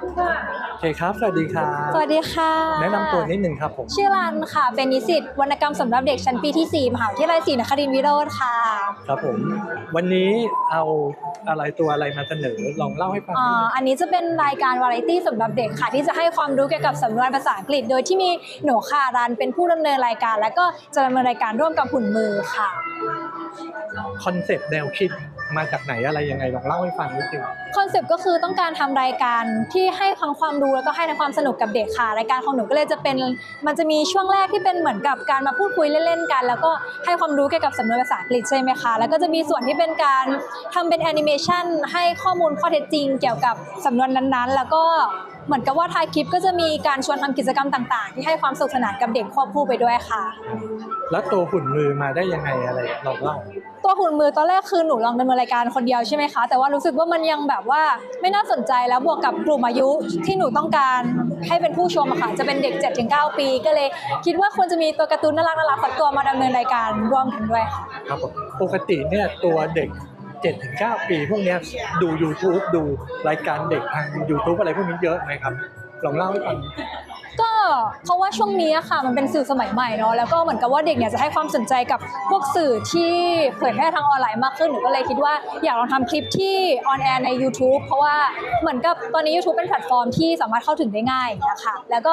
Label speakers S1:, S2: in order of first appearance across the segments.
S1: โอเคครับ สวัสดีครับ
S2: สวัสดีค่ะ
S1: แนะนำตัวนิดหนึ่งครับผม
S2: ชื่อรันค่ะ เป็นนิสิตวรรณกรรมสำหรับเด็กชั้นปีที่ 4 มหาวิทยาลัยศรีนครินทรวิโรธค่ะ
S1: ครับผม วันนี้เอาอะไรตัวอะไรมาเสนอ ลองเล่าให้ฟัง
S2: อ่
S1: นิดานึง
S2: อันนี้จะเป็นรายการวาไรตี้สำหรับเด็กค่ะ ที่จะให้ความรู้เกี่ยวกับสำนวนภาษาอังกฤษ โดยที่มีหนูค่ะรันเป็นผู้ดำเนินรายการ แล้วก็จะดำเนินรายการร่วมกับหุ่นมือค่ะ
S1: คอนเซปต์แนวคิดมาจากไหนอะไรยังไงลองเล่าให้ฟังนิดนึง
S2: คอนเซปต์ก็คือต้องการทำรายการที่ให้ทั้งความรู้แล้วก็ให้ทั้งความสนุกกับเด็กค่ะรายการของหนูก็เลยจะเป็นมันจะมีช่วงแรกที่เป็นเหมือนกับการมาพูดคุยเล่นๆกัน แล้วก็ให้ความรู้เกี่ยวกับสำนวนภาษาอังกฤษใช่ไหมคะแล้วก็จะมีส่วนที่เป็นการทำเป็นแอนิเมชันให้ข้อมูลข้อเท็จจริง เกี่ยวกับสำนวนนั้นๆ แล้วก็ เหมือนกับว่าท้ายคลิปก็จะมีการชวนทำกิจกรรมต่าง ๆ ที่ให้ความสนุกสนานกับเด็กควบคู่ไปด้วยค่ะ
S1: แล้วตัวหุ่นมือมาได้ยังไงอะไรลองเล่า
S2: ตัวหุ่นมือตอนแรกคือหนูลองดำเนินรายการคนเดียวใช่ไหมคะ แต่ว่ารู้สึกว่ามันยังแบบว่าไม่น่าสนใจแล้วบวกกับกลุ่มอายุที่หนูต้องการให้เป็นผู้ชมอะค่ะ จะเป็นเด็ก 7-9 ปี ก็เลยคิดว่าควรจะมีตัวการ์ตูนน่ารักน่ารักสักตัวมาดำเนินรายการร่วมกันด้วยค่ะ
S1: ครับผมปกติเนี่ยตัวเด็ก 7-9ปี พวกนี้ดู YouTube ดูรายการเด็กทาง YouTube อะไรพวกนี้เยอะไหมครับ ลองเล่าให้ฟัง
S2: ก็เพราะว่าช่วงนี้ค่ะมันเป็นสื่อสมัยใหม่เนาะแล้วก็เหมือนกับว่าเด็กเนี่ยจะให้ความสนใจกับพวกสื่อที่เผยแพร่ทางออนไลน์มากขึ้นหนูก็เลยคิดว่าอยากลองทำคลิปที่ออนแอร์ใน YouTube เพราะว่าเหมือนกับตอนนี้ YouTube เป็นแพลตฟอร์มที่สามารถเข้าถึงได้ง่ายอย่างเงี้ยค่ะแล้วก็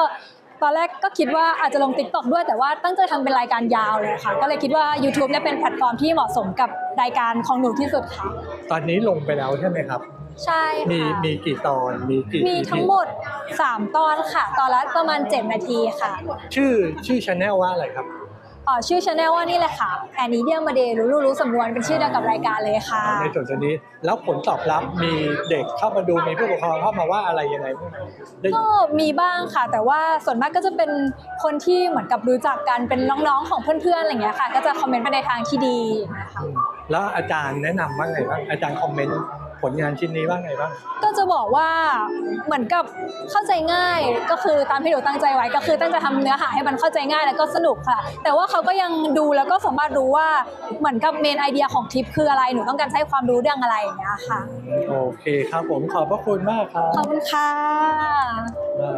S2: ตอนแรกก็คิดว่าอาจจะลง TikTok ด้วยแต่ว่าตั้งใจทำเป็นรายการยาวเลยค่ะ ก็เลยคิดว่า YouTube เนี่ยเป็นแพลตฟอร์มที่เหมาะสมกับรายการของหนูที่สุดค่ะ
S1: ตอนนี้ลงไปแล้วใช่ไหมครับ
S2: ใช่
S1: มี
S2: ค่ะ
S1: มีกี่ตอนมีกี่
S2: มี
S1: EP
S2: ทั้งหมด 3 ตอนค่ะ ตอนละประมาณ 7 นาทีค่ะ
S1: ชื่อชื่อชแนลว่าอะไรครับ
S2: อ๋อ ชื่อชาแนลว่านี่แหละค่ะแอนนีเดียมาเดรู้รู้รู้สำนวนเป็นชื่อเดียวกับรายการเลยค่ะ
S1: ในส่วนตัวนี้แล้วผลตอบรับมีเด็กเข้ามาดูมีผู้ปกครองเข้ามาว่าอะไรยังไงบ้างได้
S2: ก็มีบ้างค่ะ แต่ว่าส่วนมากก็จะเป็นคนที่เหมือนกับรู้จักกันเป็นน้องๆของเพื่อนๆอะไรอย่างเงี้ยค่ะ ก็จะคอมเมนต์ไปในทางที่ดีนะคะ
S1: แล้วอาจารย์แนะนำว่าไงบ้างอาจารย์คอมเมนต์ ผลงานชิ้นนี้ว่าไงบ้าง
S2: ก็จะบอกว่าเหมือนกับเข้าใจง่ายก็คือตามที่หนูตั้งใจไว้ก็คือตั้งใจทำเนื้อหาให้มันเข้าใจง่ายแล้วก็สนุกค่ะ แต่ว่าเขาก็ยังดูแล้วก็สามารถรู้ว่าเหมือนกับเมนไอเดียของคลิปคืออะไรหนูต้องการใช้ความรู้เรื่องอะไรอย่างเงี้ยค่ะ
S1: โอเคครับผมขอบพระคุณมากครับ
S2: ขอบคุณค่ะ
S1: ได้